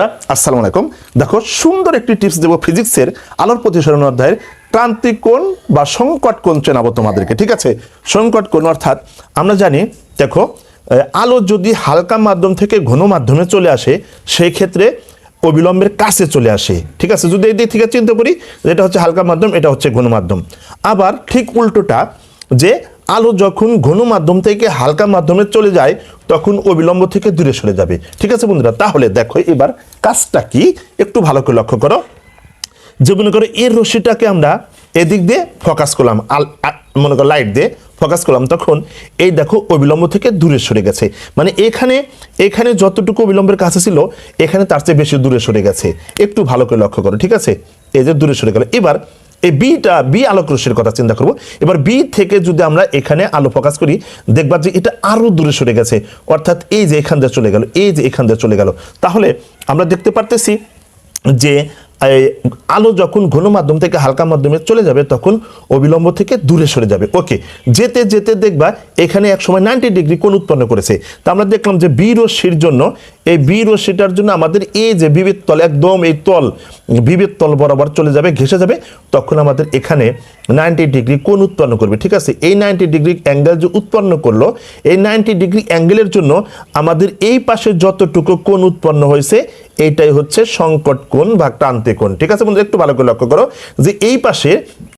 বন্ধুরা, আসসালামু আলাইকুম। দেখো, সুন্দর একটি টিপস দেবো ফিজিক্সের আলোর প্রতিসরণ অধ্যায়ের ক্রান্তিক কোণ বা সংকট কোণ চেনাবো তোমাদেরকে, ঠিক আছে? সংকট কোণ, অর্থাৎ আমরা জানি, দেখো আলো যদি হালকা মাধ্যম থেকে ঘন মাধ্যমে চলে আসে সেই ক্ষেত্রে অবিলম্বের কাছে চলে আসে, ঠিক আছে? যদি এই দিক থেকে চিন্তা করি, এটা হচ্ছে হালকা মাধ্যম, এটা হচ্ছে ঘন মাধ্যম। আবার ঠিক উল্টোটা, যে আলো যখন ঘন মাধ্যম থেকে হালকা মাধ্যমে চলে যায়, তখন অবিলম্ব থেকে দূরে সরে যাবে। ঠিক আছে বন্ধুরা, তাহলে দেখো এবার কাজটা কি? একটু ভালো করে লক্ষ্য করো। যে মনে করো এর রশ্মিটাকে আমরা এদিক দিয়ে ফোকাস করলাম, আল মনে করো লাইট দিয়ে ফোকাস করলাম, তখন এই দেখো অবিলম্ব থেকে দূরে সরে গেছে। মানে এখানে এখানে যতটুকু অবিলম্বের কাছে ছিল, এখানে তার চেয়ে বেশি দূরে সরে গেছে। একটু ভালো করে লক্ষ্য করো, ঠিক আছে? এই যে দূরে সরে গেল। এবার এই বিটা, বি আলোক রশ্মির কথা চিন্তা করব। এবার বি থেকে যদি আমরা এখানে আলো ফোকাস করি, দেখবা যে এটা আরও দূরে সরে গেছে। অর্থাৎ এই যে এখান দিয়ে চলে গেল, এই যে এখান দিয়ে চলে গেল। তাহলে আমরা দেখতে পারতেছি যে আলো যখন ঘন মাধ্যম থেকে হালকা মাধ্যমে চলে যাবে, তখন অবিলম্ব থেকে দূরে সরে যাবে। ওকে যেতে যেতে দেখবা এখানে এক সময় নাইনটি ডিগ্রি কোণ উৎপন্ন করেছে। তা আমরা দেখলাম যে বি রশ্মির জন্য, এই বি রশ্মিটার জন্য আমাদের এই যে বিবেদ তল, একদম এই তল বিবেদ তল বরাবর চলে যাবে ঘেসে যাবে, তখন আমাদের এখানে নাইনটি ডিগ্রি কোণ উৎপন্ন করবে, ঠিক আছে? এই নাইনটি ডিগ্রি অ্যাঙ্গেল যে উৎপন্ন করল, এই নাইনটি ডিগ্রি অ্যাঙ্গেলের জন্য আমাদের এই পাশে যতটুকু কোণ উৎপন্ন হয়েছে, এইটাই হচ্ছে সংকট কোণ বা ক্রান্তি কোণ ঠিক আছে বন্ধু একটু ভালো করে লক্ষ্য করো যে এই পাশে